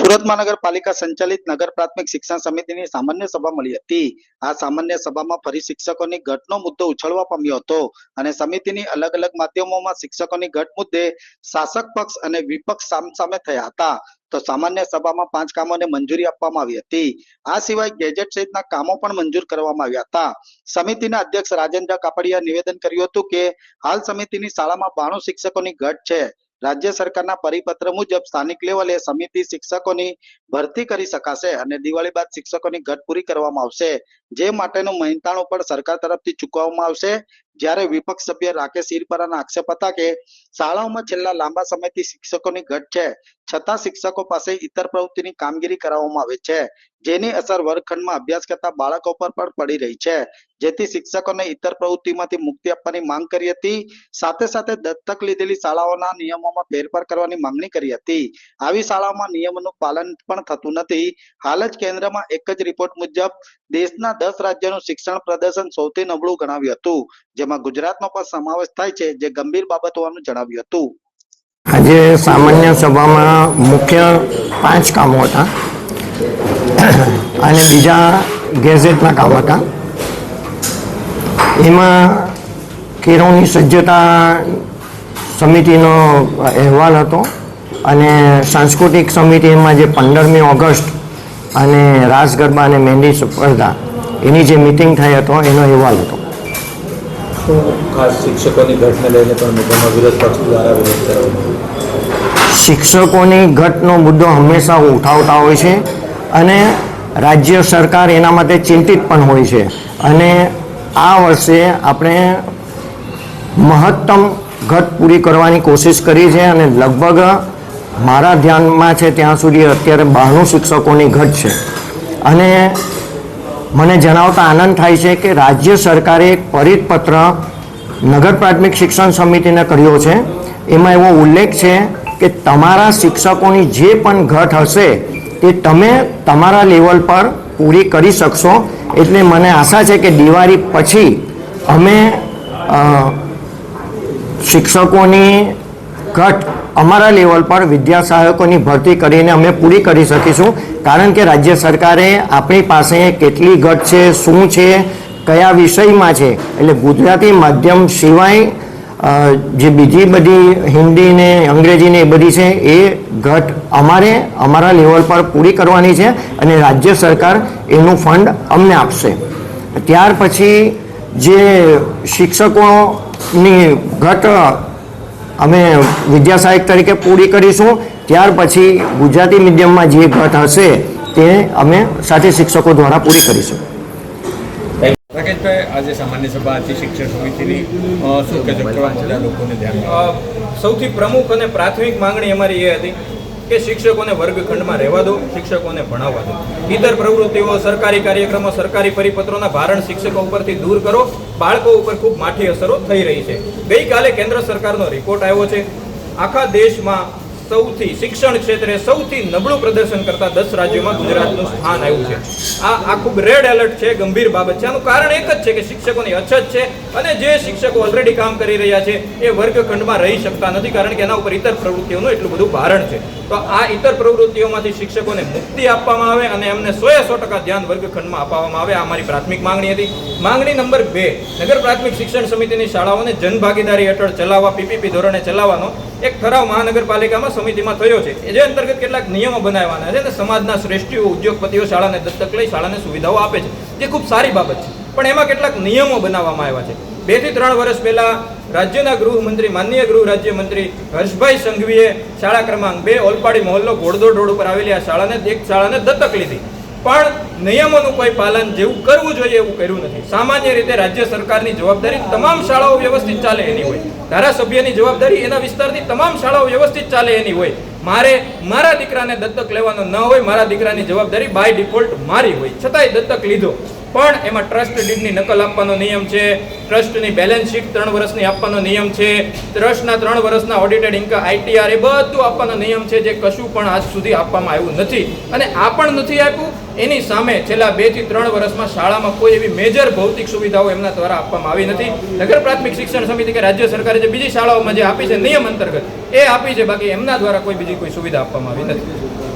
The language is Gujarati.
સુરત મહાનગરપાલિકા સંચાલિત નગર પ્રાથમિક શિક્ષણ સમિતિની સામાન્ય સભા મળી હતી. આ સામાન્ય સભામાં ફરી શિક્ષકોની ઘટનો મુદ્દો ઉછળવા પામ્યો હતો અને સમિતિની અલગ અલગ માધ્યમોમાં શિક્ષકોની ઘટ મુદ્દે શાસક પક્ષ અને વિપક્ષ સામસામે થયા હતા. તો સામાન્ય સભામાં પાંચ કામોને મંજૂરી આપવામાં આવી હતી. આ સિવાય ગેજેટ સહિતના કામો પણ મંજૂર કરવામાં આવ્યા હતા. સમિતિના અધ્યક્ષ રાજેન્દ્ર કાપડિયા નિવેદન કર્યું હતું કે, હાલ સમિતિની શાળામાં બાણું શિક્ષકોની ઘટ છે. રાજ્ય સરકારના પરિપત્ર મુજબ સ્થાનિક લેવલે સમિતિ શિક્ષકોની ભરતી કરી શકાશે અને દિવાળી બાદ શિક્ષકોની ઘટ પૂરી કરવામાં આવશે. જે માટેનું મહેનતાણું પણ સરકાર તરફથી ચૂકવવામાં આવશે. જ્યારે વિપક્ષ સભ્ય રાકેશ ઈરપરાના આક્ષેપ હતા કે શાળાઓમાં છેલ્લા લાંબા સમયથી શિક્ષકોની ઘટ છે. છતાં શિક્ષકો પાસે ઇતર પ્રવૃત્તિની કામગીરી કરાવવામાં આવે છે, જેની અસર વર્ગખંડમાં અભ્યાસ કરતા બાળકો પર પણ પડી રહી છે. જેથી શિક્ષકોને ઇતર પ્રવૃત્તિમાંથી મુક્તિ આપવાની માંગ કરી હતી, સાથે સાથે દત્તક લીધેલી શાળાઓના નિયમોમાં ફેરફાર કરવાની માંગણી કરી હતી. આવી શાળાઓમાં નિયમોનું પાલન પણ થતું નથી. હાલ જ કેન્દ્રમાં એક જ રિપોર્ટ મુજબ દેશના દસ રાજ્યોનું શિક્ષણ પ્રદર્શન સૌથી નબળું ગણાવ્યું હતું, જેમાં ગુજરાતનો પણ સમાવેશ થાય છે, જે ગંભીર બાબત હોવાનું જણાવ્યું હતું. આજે સામાન્ય સભામાં મુખ્ય પાંચ કામો હતા. અને બીજા ગેઝેટના કામ હતા. એમાં કેરોની સજ્જતા સમિતિનો અહેવાલ હતો અને સાંસ્કૃતિક સમિતિમાં જે પંદરમી ઓગસ્ટ અને રાસ ગરબા અને મહેંદી સ્પર્ધા એની જે મિટિંગ થઈ હતો એનો અહેવાલ હતો. શિક્ષકોની ઘટને લઈને પણ શિક્ષકોની ઘટનો મુદ્દો હંમેશા ઉઠાવતા હોય છે અને રાજ્ય સરકાર એના માટે ચિંતિત પણ હોય છે. અને આ વર્ષે આપણે મહત્તમ ઘટ પૂરી કરવાની કોશિશ કરી છે અને લગભગ મારા ધ્યાનમાં છે ત્યાં સુધી અત્યારે બાણું શિક્ષકોની ઘટ છે. અને મને જણાવતા આનંદ થાય છે કે રાજ્ય સરકારે એક પરિપત્ર નગર પ્રાથમિક શિક્ષણ સમિતિને કર્યો છે. એમાં એવો ઉલ્લેખ છે કે તમારા શિક્ષકોની જે પણ ઘટ હશે, તે તમે તમારા લેવલ પર પૂરી કરી શકશો. એટલે મને આશા છે કે દિવાળી પછી અમે શિક્ષકોની ઘટ અમારા લેવલ પર વિદ્યા સહાયકોની ભરતી કરીને અમે પૂરી કરી શકીશું. કારણ કે રાજ્ય સરકારે આપણી પાસે કેટલી ઘટ છે, શું છે, કયા વિષયમાં છે? એટલે ગુજરાતી માધ્યમ સિવાય જે બીજી બધી હિન્દી ને અંગ્રેજી ને એ બધી છે, એ ઘટ અમારે, અમારા લેવલ પર પૂરી કરવાની છે અને રાજ્ય સરકાર એનું ફંડ અમને આપશે. ત્યાર પછી જે શિક્ષકોની ઘટ અમે વિદ્યા સહાયક તરીકે પૂરી કરીશું. ત્યાર પછી ગુજરાતી મીડિયમમાં જે ઘટ હશે તે અમે સાથી શિક્ષકો દ્વારા પૂરી કરીશું. રાકેશભાઈ આજે સામાન્ય સભા હતી શિક્ષણ સમિતિની. શું લોકોને ધ્યાનમાં? સૌથી પ્રમુખ અને પ્રાથમિક માંગણી અમારી એ હતી કે શિક્ષકોને વર્ગખંડમાં રહેવા દો, શિક્ષકોને ભણાવવા દો. ઇતર પ્રવૃત્તિઓ, સરકારી કાર્યક્રમો, સરકારી પરિપત્રોના ભારણ શિક્ષકો ઉપરથી દૂર કરો. બાળકો ઉપર ખૂબ માઠી અસરો થઈ રહી છે. ગઈકાલે કેન્દ્ર સરકારનો રિપોર્ટ આવ્યો છે. આખા દેશમાં સૌથી શિક્ષણ ક્ષેત્રે સૌથી નબળું પ્રદર્શન કરતા દસ રાજ્યોમાં ગુજરાતનું સ્થાન આવ્યું છે. આ આ ખૂબ રેડ એલર્ટ છે, ગંભીર બાબત છે. આનું કારણ એક જ છે કે શિક્ષકોની અછત છે અને જે શિક્ષકો ઓલરેડી કામ કરી રહ્યા છે એ વર્ગખંડમાં રહી શકતા નથી કારણ કે એના ઉપર ઇતર પ્રવૃત્તિઓનું એટલું બધું ભારણ છે. તો આ ઇતર પ્રવૃત્તિઓમાંથી શિક્ષકોને મુક્તિ આપવામાં આવે અને એમને સો સો ટકા ધ્યાન વર્ગખંડમાં અપાવવામાં આવે, આ મારી પ્રાથમિક માંગણી હતી. માંગણી નંબર બે, નગર પ્રાથમિક શિક્ષણ સમિતિની શાળાઓને જનભાગીદારી હેઠળ ચલાવવા, પીપીપી ધોરણે ચલાવવાનો એક ઠરાવ મહાનગરપાલિકામાં સમિતિમાં થયો છે. જે અંતર્ગત કેટલાક નિયમો બનાવવાના છે અને સમાજના શ્રેષ્ઠીઓ, ઉદ્યોગપતિઓ શાળાને દત્તક લઈ શાળાને સુવિધાઓ આપે છે. જે ખૂબ સારી બાબત છે. પણ એમાં કેટલાક નિયમો બનાવવામાં આવ્યા છે. બેથી ત્રણ વર્ષ પહેલા રાજ્યના ગૃહમંત્રી, માનનીય ગૃહ રાજ્યમંત્રી હર્ષભાઈ સંઘવીએ શાળા ક્રમાંક બે ઓલપાડી મહોલ્લો ઘોડદોડ રોડ ઉપર આવેલી આ શાળાને એક શાળાને દત્તક લીધી. પણ નિયમોનું કોઈ પાલન જેવું કરવું જોઈએ એવું કર્યું નથી. સામાન્ય રીતે રાજ્ય સરકારની જવાબદારી તમામ શાળાઓ વ્યવસ્થિત ચાલે એની હોય. ધારાસભ્યની જવાબદારી એના વિસ્તારની તમામ શાળાઓ વ્યવસ્થિત ચાલે એની હોય. મારે મારા દીકરાને દત્તક લેવાનો ન હોય, મારા દીકરાની જવાબદારી બાય ડિફોલ્ટ મારી હોય. છતાંય દત્તક લીધો. પણ એમાં ટ્રસ્ટ ડીડની નકલ આપવાનો નિયમ છે ટ્રસ્ટની બેલેન્સ શીટ ત્રણ વર્ષની આપવાનો નિયમ છે ટ્રસ્ટના ત્રણ વર્ષના ઓડિટેડ ઇન્કમ આઈટીઆર એ બધું આપવાનો નિયમ છે જે કશું પણ આજ સુધી આપવામાં આવ્યું નથી. અને આ પણ નથી આપ્યું, એની સામે છેલ્લા બેથી ત્રણ વર્ષમાં શાળામાં કોઈ એવી મેજર ભૌતિક સુવિધાઓ એમના દ્વારા આપવામાં આવી નથી. નગર પ્રાથમિક શિક્ષણ સમિતિ કે રાજ્ય સરકારે જે બીજી શાળાઓમાં જે આપી છે નિયમ અંતર્ગત, એ આપી છે, બાકી એમના દ્વારા કોઈ બીજી કોઈ સુવિધા આપવામાં આવી નથી.